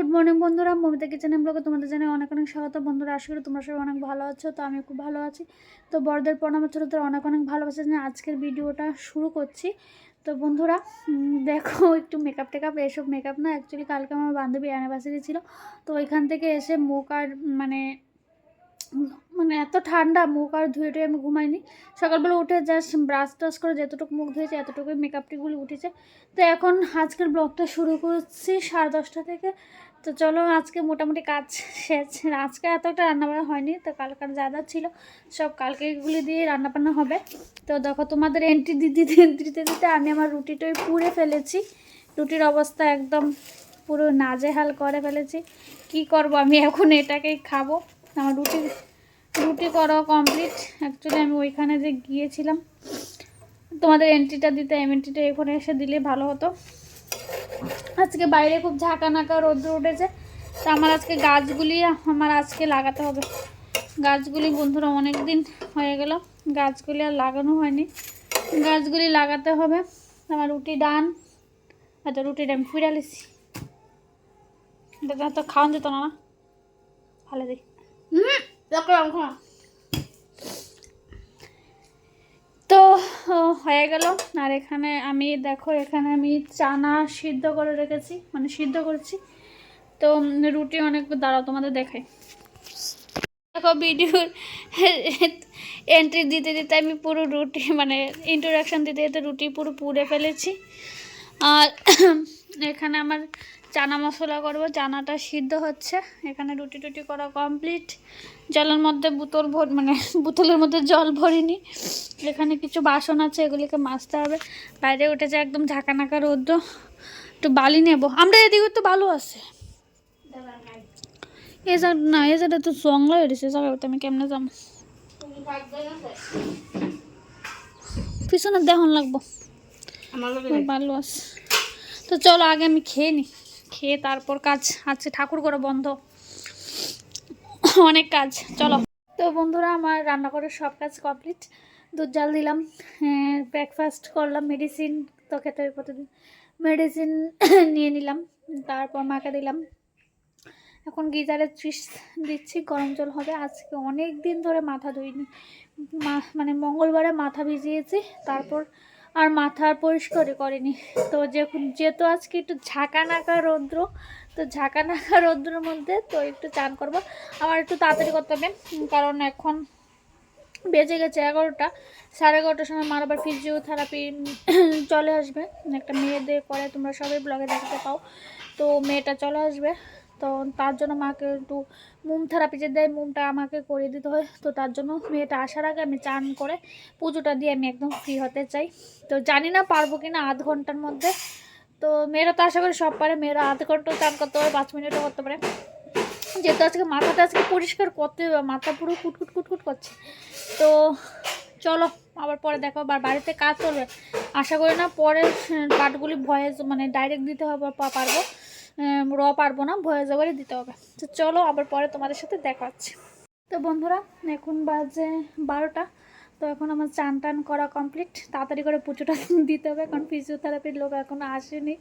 Good morning বন্ধুরা, Momita kitchen ব্লগে তোমাদের জানাই অনেক অনেক স্বাগত। বন্ধুরা, আশা করি তোমরা সবাই অনেক ভালো আছো, তো আমি খুব ভালো আছি। তো বড়দের প্রণাম, ছোটদের অনেক অনেক ভালোবাসা জানিয়ে আজকের ভিডিওটা শুরু করছি। তো বন্ধুরা দেখো একটু মেকআপ টেকআপ এসব মেকআপ না অ্যাকচুয়ালি কালকে আমার বান্ধবী অ্যানিভার্সারি ছিল। তো ওইখান থেকে এসে মুখ আর মানে মানে এত ঠান্ডা, মুখ আর ধুয়ে টুয়ে আমি ঘুমাইনি। সকালবেলা উঠে জাস্ট ব্রাশ টাশ করে যতটুকু মুখ ধুয়েছে, এতটুকুই মেকআপ টিকগুলি উঠেছে। তো এখন আজকের ব্লগটা শুরু করছি সাড়ে দশটা থেকে। তো চলো আজকে মোটামুটি কাজ শেষ। আজকে এতটা রান্নাবান্না হয়নি, তো কালকার যা যা ছিল সব কালকে এগুলি দিয়ে রান্নাবান্না হবে। তো দেখো তোমাদের এন্ট্রি দিতে দিতে দিতে আমি আমার রুটিটাই পুড়ে ফেলেছি। রুটির অবস্থা একদম পুরো নাজেহাল করে ফেলেছি। কি করব আমি এখন এটাকেই খাব। আমার রুটি রুটি করা কমপ্লিট অ্যাকচুয়ালি আমি ওইখানে যে গিয়েছিলাম, তোমাদের এন্ট্রিটা দিতে এম এন্ট্রিটা এখানে এসে দিলে ভালো হতো। আজকে বাইরে খুব ঝাঁকা নাকা রোদ্র উঠেছে, তো আমার আজকে গাছগুলি, আমার আজকে লাগাতে হবে। গাছগুলি বন্ধুরা অনেক দিন হয়ে গেল, গাছগুলি আর লাগানো হয়নি। গাছগুলি লাগাতে হবে, আমার রুটি ডান আচ্ছা রুটিটা আমি ফিরালিছি এটা তো খাওয়ান যেত না ভালো দিই তো হয়ে গেল। আর এখানে আমি, দেখো, এখানে আমি চানা সিদ্ধ করে রেখেছি মানে সিদ্ধ করেছি। তো রুটি অনেক, দাঁড়াও তোমাদের দেখাই। দেখো, ভিডিওর এন্ট্রি দিতে দিতে আমি পুরো রুটি মানে ইন্ট্রোডাকশান দিতে দিতে রুটি পুরো পুড়ে ফেলেছি। আর এখানে আমার চানা মশলা করব চানাটা সিদ্ধ হচ্ছে। এখানে রুটি টুটি করা কমপ্লিট জলের মধ্যে বোতল ভর মানে বোতলের মধ্যে জল ভরিনি। এখানে কিছু বাসন আছে এগুলিকে মাজতে হবে। বাইরে উঠেছে একদম ঝাঁকা নাকা রৌদ্র একটু বালি নেব। আমরা এদিকে তো ভালো আছে। এ জায়গা না এ জায়গাটা তো জঙ্গল হয়ে গেছে জায়গাটা আমি কেমনে যাম পিছনে দেখন লাগবো। ভালো আছে। তো চলো আগে আমি খেয়ে নিই খেয়ে তারপর কাজ আছে, ঠাকুর করে বন্ধ। অনেক কাজ, চলো। তো বন্ধুরা, আমার রান্না করে সব কাজ কমপ্লিট। দুধ জাল দিলাম ব্রেকফাস্ট করলাম মেডিসিন তো খেতে হবে প্রতিদিন মেডিসিন নিয়ে নিলাম, তারপর মাকে দিলাম। এখন গিজারে ত্রিশ দিচ্ছি, গরম জল হবে। আজকে অনেক দিন ধরে মাথা ধুইনি মানে মঙ্গলবারে মাথা ভিজিয়েছি, তারপর আর মাথা আর পরিষ্কারই করিনি। তো যখন যেহেতু আজকে একটু ঝাঁকা নাকা রৌদ্র, তো ঝাঁকা নাকা রৌদ্রের মধ্যে তো একটু চান করব। আমার একটু তাড়াতাড়ি করতে হবে, কারণ এখন বেজে গেছে এগারোটা, সাড়ে এগারোটার সময় মার আবার ফিজিওথেরাপি চলে আসবে। একটা মেয়েদের করে তোমরা সবাই ব্লগে দেখতে পাও। তো মেয়েটা চলে আসবে। তো তার জন্য মাকে একটু মুম থেরাপি যে দেয়, মুমটা আমাকে করিয়ে দিতে হয়। তো তার জন্য মেয়েটা আসার আগে আমি চান করে পুজোটা দিয়ে আমি একদম ফ্রি হতে চাই। তো জানি না পারব কি না আধ ঘণ্টার মধ্যে। তো মেয়েরা তো আশা করি সব পারে। মেয়েরা আধ ঘণ্টা চান করতে পারে, পাঁচ মিনিটও করতে পারে। যেহেতু আজকে মাথাটা আজকে পরিষ্কার করতে হবে, মাথা পুরো কুটকুট কুটকুট করছে। তো চলো, আবার পরে দেখো আবার বাড়িতে কাজ চলবে। আশা করি না পরে পার্টগুলি ভয়েস মানে ডাইরেক্ট দিতে হবে পারব। র পারব না ভয়েস ওভারে দিতে হবে। তো চলো, আবার পরে তোমাদের সাথে দেখা হচ্ছে। তো বন্ধুরা, এখন বাজে বারোটা। তো এখন আমার চান টান করা কমপ্লিট তাড়াতাড়ি করে পুজোটা দিতে হবে, কারণ ফিজিওথেরাপির লোক এখন আসেনি।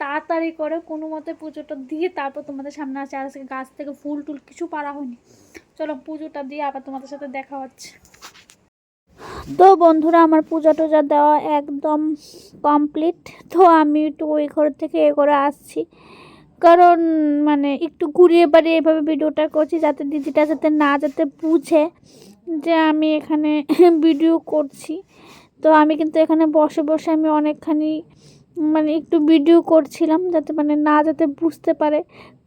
তাড়াতাড়ি করে কোনো মতে পুজোটা দিয়ে তারপর তোমাদের সামনে আসে আর গাছ থেকে ফুল টুল কিছু পারা হয়নি। চলো, পুজোটা দিয়ে আবার তোমাদের সাথে দেখা হচ্ছে। তো বন্ধুরা, আমার পূজা টুজা দেওয়া একদম কমপ্লিট তো আমি একটু ওই ঘর থেকে এ করে আসছি। কারণ মানে একটু ঘুরিয়ে বাড়িয়ে এভাবে ভিডিওটা করছি যাতে দিদিটা যাতে না যাতে বুঝে যে আমি এখানে ভিডিও করছি। তো আমি কিন্তু এখানে বসে বসে আমি অনেকখানি মানে একটু ভিডিও করছিলাম যাতে মানে না যাতে বুঝতে পারে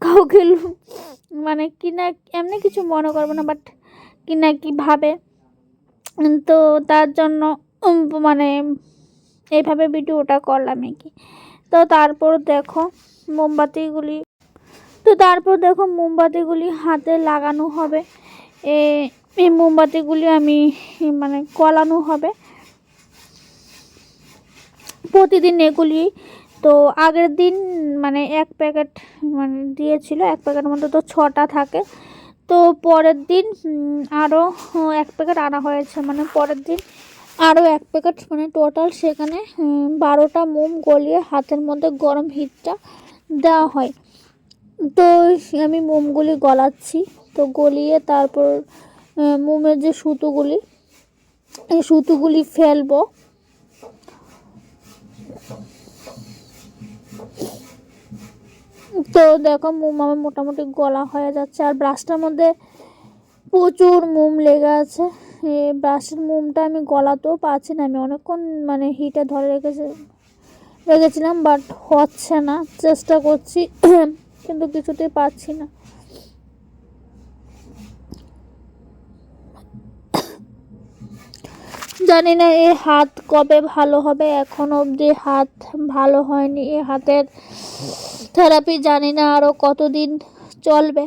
কাউকে মানে কি না এমনি কিছু মনে করব না বাট কি না কি ভাবে। তো তার জন্য মানে এইভাবে ভিডিওটা করলাম কি। তো তারপর দেখো মোমবাতিগুলি, তো তারপর দেখো মোমবাতিগুলি হাতে লাগানো হবে। এই মোমবাতিগুলি আমি মানে কলানো হবে। প্রতিদিন এগুলি তো আগের দিন মানে এক প্যাকেট মানে দিয়েছিল, এক প্যাকেট মধ্যে তো ছটা থাকে। তো পরের দিন আরও এক প্যাকেট আনা হয়েছে। মানে পরের দিন আরও এক প্যাকেট মানে টোটাল সেখানে বারোটা মোম গলিয়ে হাতের মধ্যে গরম হিটটা দেওয়া হয়। তো আমি মোমগুলি গলাচ্ছি। তো গলিয়ে তারপর মোমের যে সুতোগুলি, এই সুতোগুলি ফেলব। তো দেখো মোম আমার মোটামুটি গলা হয়ে যাচ্ছে। আর ব্রাশটার মধ্যে প্রচুর মোম লেগে আছে। এই ব্রাশের মোমটা আমি গলাতেও পাচ্ছি না। আমি অনেকক্ষণ মানে হিটে ধরে রেখেছি, রেখেছিলাম বাট হচ্ছে না। চেষ্টা করছি, কিন্তু কিছুতেই পাচ্ছি না। জানি না এই হাত কবে ভালো হবে। এখন অবধি হাত ভালো হয়নি। এই হাতের থেরাপি জানি না আরও কতদিন চলবে।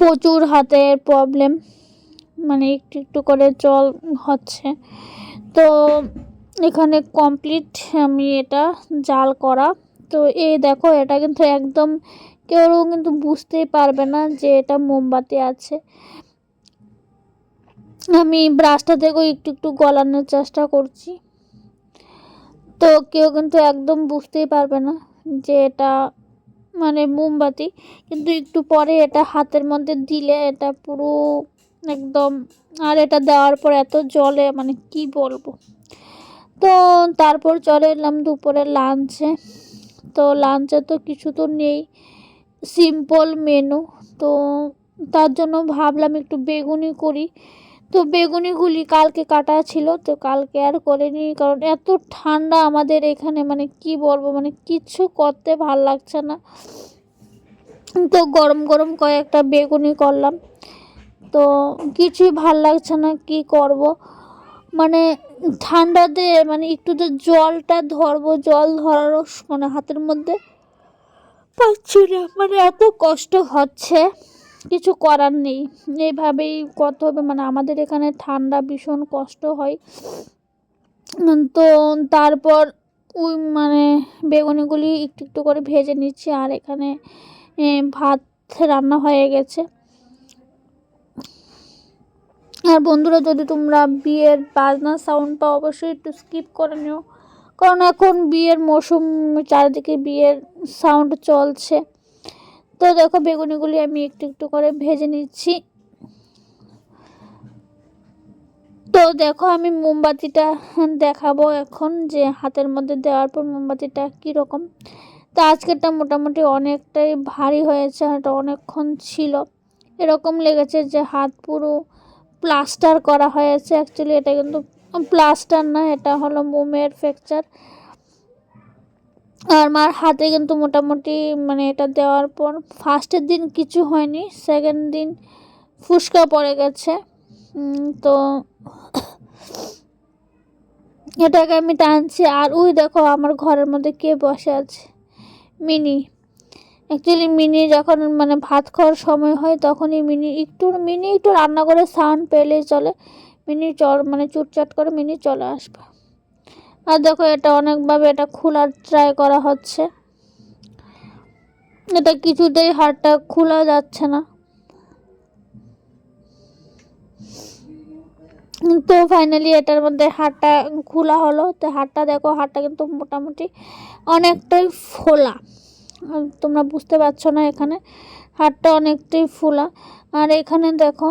প্রচুর হাতের প্রবলেম মানে একটু একটু করে জল হচ্ছে। তো এখানে কমপ্লিট আমি এটা জাল করা। তো এই দেখো, এটা কিন্তু একদম কেউ কিন্তু বুঝতেই পারবে না যে এটা মোমবাতি আছে। আমি ব্রাশটা থেকেও একটু একটু গলানোর চেষ্টা করছি। তো কেউ কিন্তু একদম বুঝতেই পারবে না যে এটা মানে মোমবাতি। কিন্তু একটু পরে এটা হাতের মধ্যে দিলে এটা পুরো একদম, আর এটা দেওয়ার পর এত জলে মানে কি বলব। তো তারপর চলে এলাম দুপুরে লাঞ্চে তো লাঞ্চে তো কিছু তো নেই সিম্পল মেনু তো তার জন্য ভাবলাম একটু বেগুনি করি। তো বেগুনিগুলি কালকে কাটা ছিল, তো কালকে আর করিনি কারণ এত ঠান্ডা আমাদের এখানে মানে কি বলব মানে কিচ্ছু করতে ভালো লাগছে না। তো গরম গরম কয়েকটা বেগুনি করলাম। তো কিছুই ভালো লাগছে না, কি করব? মানে ঠান্ডাতে মানে একটু তো জলটা ধরবো, জল ধরারও মানে হাতের মধ্যে। পাচ্ছি না মানে এত কষ্ট হচ্ছে। কিছু করার নেই। এইভাবেই করতে হবে। মানে আমাদের এখানে ঠান্ডা ভীষণ কষ্ট হয়। তো তারপর ওই মানে বেগুনিগুলি একটু একটু করে ভেজে নিচ্ছি আর এখানে ভাত রান্না হয়ে গেছে। আর বন্ধুরা, যদি তোমরা বিয়ের বাজনা সাউন্ড পাও, অবশ্যই একটু স্কিপ করে নিও। কারণ এখন বিয়ের মৌসুম, চারিদিকে বিয়ের সাউন্ড চলছে। তো দেখো বেগুনিগুলি আমি একটু একটু করে ভেজে নিচ্ছি। তো দেখো আমি মোমবাতিটা দেখাবো এখন যে হাতের মধ্যে দেওয়ার পর মোমবাতিটা কীরকম। তো আজকেরটা মোটামুটি অনেকটাই ভারী হয়েছে, এটা অনেকক্ষণ ছিল। এরকম লেগেছে যে হাত পুরো প্লাস্টার করা হয়েছে। অ্যাকচুয়ালি এটা কিন্তু প্লাস্টার না, এটা হলো মোমের ফ্র্যাকচার। আর মার হাতে কিন্তু মোটামুটি মানে এটা দেওয়ার পর ফার্স্টের দিন কিছু হয়নি সেকেন্ড দিন ফুসকা পড়ে গেছে। তো এটাকে আমি টানছি। আর ওই দেখো আমার ঘরের মধ্যে কে বসে আছে? মিনি। অ্যাকচুয়ালি মিনি যখন মানে ভাত খাওয়ার সময় হয় তখনই মিনি একটু মিনি একটু রান্না করে সাউন্ড পেলেই চলে। মিনি চল মানে চুটচাট করে মিনি চলে আসবে। আর দেখো এটা অনেকভাবে এটা খোলার ট্রাই করা হচ্ছে। এটা কিছুতেই হাড়টা খোলা যাচ্ছে না। তো ফাইনালি এটার মধ্যে হাড়টা খোলা হলো। তো হাড়টা দেখো হাড়টা কিন্তু মোটামুটি অনেকটাই ফোলা। তোমরা বুঝতে পারছ না এখানে হাড়টা অনেকটাই ফোলা। আর এখানে দেখো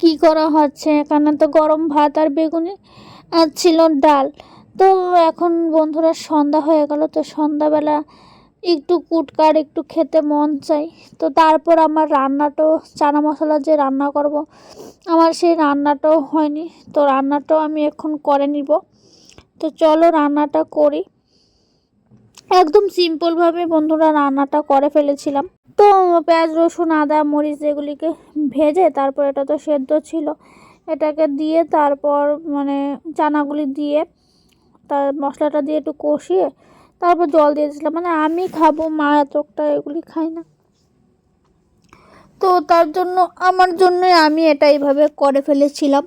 কি করা হচ্ছে? এখানে তো গরম ভাত আর বেগুনি আর ছিল ডাল। তো এখন বন্ধুরা সন্ধ্যা হয়ে গেল, তো সন্ধ্যাবেলা একটু কুটকার একটু খেতে মন চাই। তো তারপর আমার রান্নাটাও, চানা মশলা যে রান্না করব, আমার সেই রান্নাটাও হয়নি। তো রান্নাটাও আমি এখন করে নিব। তো চলো রান্নাটা করি। একদম সিম্পলভাবে বন্ধুরা রান্নাটা করে ফেলেছিলাম। তো, পেঁয়াজ, রসুন, আদা, মরিচ এগুলিকে ভেজে তারপর এটা তো সেদ্ধ ছিল, এটাকে দিয়ে তারপর মানে চানাগুলি দিয়ে তার মশলাটা দিয়ে একটু কষিয়ে তারপর জল দিয়ে দিয়েছিলাম। মানে আমি খাব, মা এতটা এগুলি খাই না। তো তার জন্য, আমার জন্যই আমি এটা এইভাবে করে ফেলেছিলাম।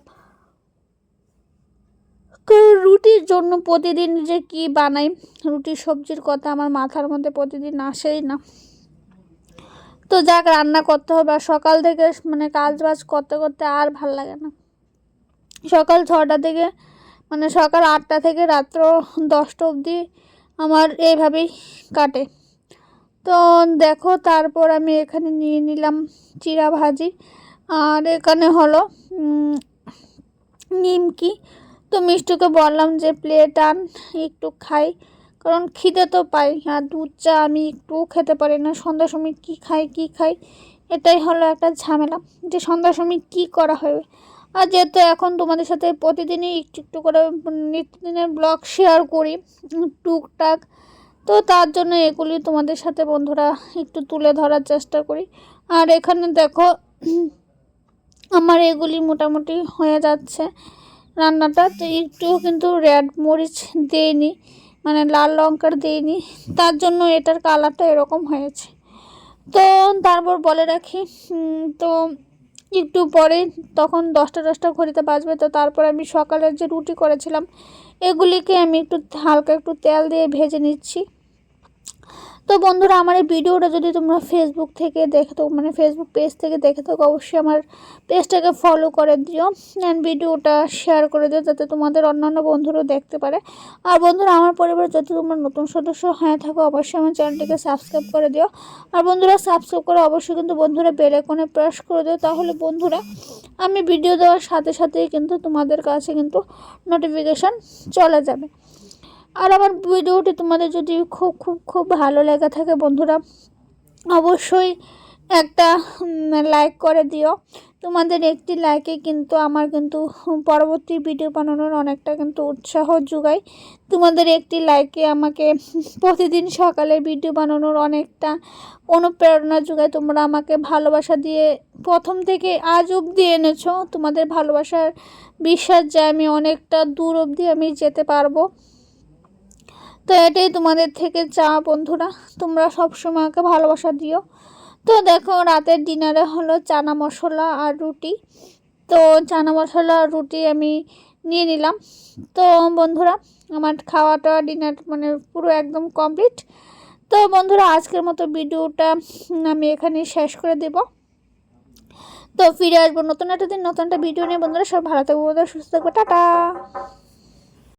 কারণ রুটির জন্য প্রতিদিন যে কি বানাই রুটি সবজির কথা আমার মাথার মধ্যে প্রতিদিন আসেই না। তো যাক, রান্না করতে হবে। আর সকাল থেকে মানে কাজ বাজ করতে করতে আর ভালো লাগে না। সকাল ছটা থেকে মানে সকাল আটটা থেকে রাত্র দশটা অবধি আমার এইভাবেই কাটে। তো দেখো, তারপর আমি এখানে নিয়ে নিলাম চিরা ভাজি। আর এখানে হলো নিমকি। তো মিষ্টুকে বললাম যে, প্লেট আন, একটু খাই। কারণ খিদে তো পাই, আর দুধ চা আমি একটুও খেতে পারি না, সন্ধ্যার সময় কী খাই কী খাই, এটাই হলো একটা ঝামেলা যে সন্ধ্যার সময় কী করা হবে। আর যেহেতু এখন তোমাদের সাথে প্রতিদিনই একটু একটু করে নিত্যদিনের ব্লগ শেয়ার করি, টুকটাক, তো তার জন্য এগুলি তোমাদের সাথে বন্ধুরা একটু তুলে ধরার চেষ্টা করি। আর এখানে দেখো, আমার এগুলি মোটামুটি হয়ে যাচ্ছে রান্নাটা, তো একটুও কিন্তু রেড মরিচ দেইনি। মানে লাল লঙ্কার দিইনি। তার জন্য এটার কালারটা এরকম হয়েছে। তো তারপর বলে রাখি তো একটু পরে তখন দশটা দশটা ঘড়িতে বাজবে, তো তারপর আমি সকালের যে রুটি করেছিলাম, এগুলিকে আমি একটু হালকা একটু তেল দিয়ে ভেজে নিচ্ছি। তো বন্ধুরা, আমার এই ভিডিওটা যদি তোমরা ফেসবুক থেকে দেখে থাকো মানে ফেসবুক পেজ থেকে দেখে থাকো, অবশ্যই আমার পেজটাকে ফলো করে দিও অ্যান্ড ভিডিওটা শেয়ার করে দিও, যাতে তোমাদের অন্যান্য বন্ধুরাও দেখতে পারে। আর বন্ধুরা, আমার পরিবারে যদি তোমরা নতুন সদস্য হয়ে থাকো, অবশ্যই আমার চ্যানেলটিকে সাবস্ক্রাইব করে দিও। আর বন্ধুরা সাবস্ক্রাইব করে অবশ্যই কিন্তু বন্ধুরা বেল আইকনে প্রেস করে দিও, তাহলে বন্ধুরা, আমি ভিডিও দেওয়ার সাথে সাথেই কিন্তু তোমাদের কাছে কিন্তু নোটিফিকেশান চলে যাবে। আর আমার ভিডিওটি তোমাদের যদি খুব খুব খুব ভালো লেগে থাকে বন্ধুরা, অবশ্যই একটা লাইক করে দিও। তোমাদের একটি লাইকে কিন্তু আমার কিন্তু পরবর্তী ভিডিও বানানোর অনেকটা কিন্তু উৎসাহ যোগায়। তোমাদের একটি লাইকে আমাকে প্রতিদিন সকালে ভিডিও বানানোর অনেকটা অনুপ্রেরণা যোগায়। তোমরা আমাকে ভালোবাসা দিয়ে প্রথম থেকে আজ অবধি এনেছো। তোমাদের ভালোবাসার বিশ্বাস যে আমি অনেকটা দূর অবধি আমি যেতে পারব। তো এটাই তোমাদের থেকে চা, বন্ধুরা। তোমরা সবসময় আমাকে ভালোবাসা দিও। তো দেখো, রাতের ডিনারে হলো চানা মশলা আর রুটি। তো চানা মশলা আর রুটি আমি নিয়ে নিলাম। তো বন্ধুরা, আমার খাওয়াটা, ডিনার মানে পুরো একদম কমপ্লিট। তো বন্ধুরা, আজকের মতো ভিডিওটা আমি এখানে শেষ করে দেব। তো ফিরে আসব নতুন একটা দিন, নতুন একটা ভিডিও নিয়ে। বন্ধুরা সব ভালো থাকব বন্ধুরা, সুস্থ থাকব টাটা!